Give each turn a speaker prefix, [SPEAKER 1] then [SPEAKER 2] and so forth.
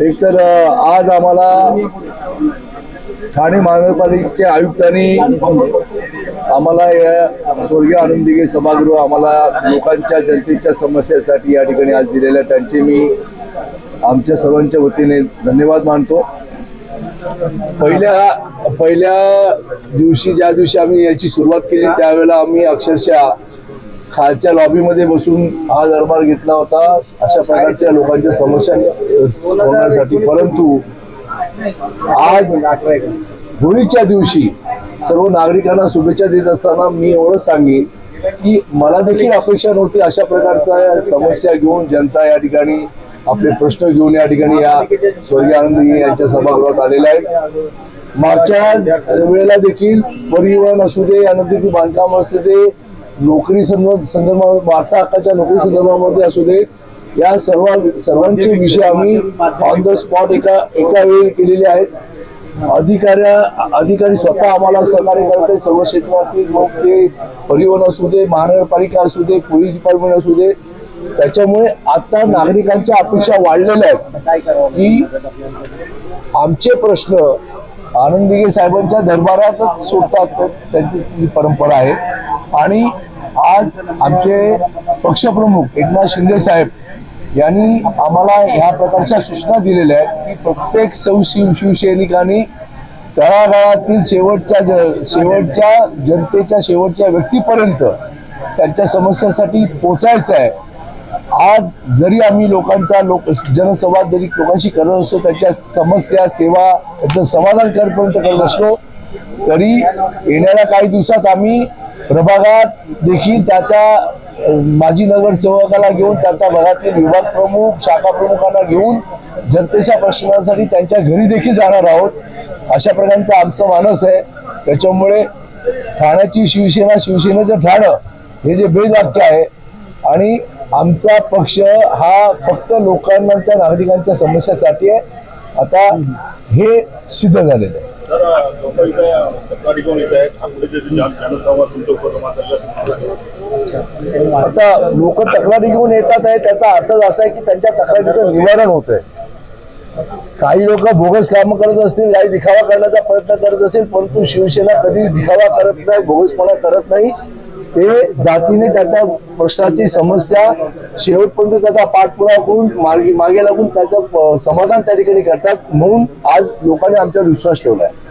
[SPEAKER 1] एक तर आज आम्हाला ठाणे महानगरपालिकेच्या आयुक्तांनी आम्हाला या स्वर्गीय आनंद दिघे सभागृह आम्हाला लोकांच्या जनतेच्या समस्यासाठी या ठिकाणी आज दिलेल्या त्यांचे मी आमच्या सर्वांच्या वतीने धन्यवाद मानतो. पहिल्या पहिल्या दिवशी ज्या दिवशी आम्ही याची सुरुवात केली त्यावेळेला आम्ही अक्षरशः खालच्या लॉबीमध्ये बसून हा दरबार घेतला होता. अशा प्रकारच्या लोकांच्या समस्या अ, सोडवण्यासाठी. परंतु आज होळीच्या दिवशी सर्व नागरिकांना शुभेच्छा देत असताना मी एवढंच सांगेन की मला देखील अपेक्षा नव्हती अशा प्रकारच्या समस्या घेऊन जनता या ठिकाणी आपले प्रश्न घेऊन या ठिकाणी या स्वर्गीय आनंद यांच्या सभागृहात आलेल्या आहेत मागच्या वेळेला देखील परिवहन असू दे यानंतर बांधकाम असू दे नोकरी संदर्भात वारसा हक्काच्या नोकरी संदर्भामध्ये असू दे या सर्व सर्वांचे विषय आम्ही ऑन द स्पॉट एका एका वेळी केलेले आहेत. अधिकाऱ्या अधिकारी स्वतः आम्हाला सहकार्य करते सर्व क्षेत्रातील लोक ते परिवहन असू दे महानगरपालिका असू दे पोलीस डिपार्टमेंट असू दे त्याच्यामुळे आता नागरिकांच्या अपेक्षा वाढलेल्या आहेत की आमचे प्रश्न आनंदीगे साहेबांच्या दरबारातच सोडतात. त्यांची परंपरा आहे. आणि आज आमचे पक्षप्रमुख एकनाथ शिंदे साहेब यांनी आम्हाला ह्या प्रकारच्या सूचना दिलेल्या आहेत की प्रत्येक सौ शिवसैनिकांनी तळागाळातील शेवटच्या शेवटच्या जनतेच्या शेवटच्या व्यक्तीपर्यंत त्यांच्या समस्यासाठी पोचायचं आहे. आज जरी आम्ही लोकांचा लोक जनसंवाद जरी लोकांशी करत असतो त्यांच्या समस्या सेवा त्यांचं समाधान करपर्यंत करत असलो तरी येणाऱ्या काही दिवसात आम्ही प्रभागात देखील त्या त्या माजी नगरसेवकाला घेऊन त्या त्या भागातील विभाग प्रमुख शाखा प्रमुखांना घेऊन जनतेच्या प्रश्नांसाठी त्यांच्या घरी देखील जाणार आहोत. अशा प्रकारचं आमचं मानस आहे. त्याच्यामुळे ठाण्याची शिवसेना शिवसेनेचं ठाणं हे जे बेवाक्य आहे आणि आमचा पक्ष हा फक्त लोकांच्या नागरिकांच्या समस्यासाठी आहे. आता हे सिद्ध झालेलं आहे.
[SPEAKER 2] जे
[SPEAKER 1] आता लोक तक्रारी घेऊन येतात आहे त्याचा अर्थ असा आहे की त्यांच्या तक्रारीचं निवारण होत आहे काही लोक बोगस कामं करत असतील काही दिखावा करण्याचा प्रयत्न करत असेल परंतु शिवसेना कधी दिखावा करत नाही बोगसपणा करत नाही. ते जातीने त्याच्या प्रश्नाची समस्या शेवटपर्यंत त्याचा पाठपुरावा करून मागे मागे लागून त्याचं समाधान त्या ठिकाणी करतात म्हणून आज लोकांनी आमच्यावर विश्वास ठेवला आहे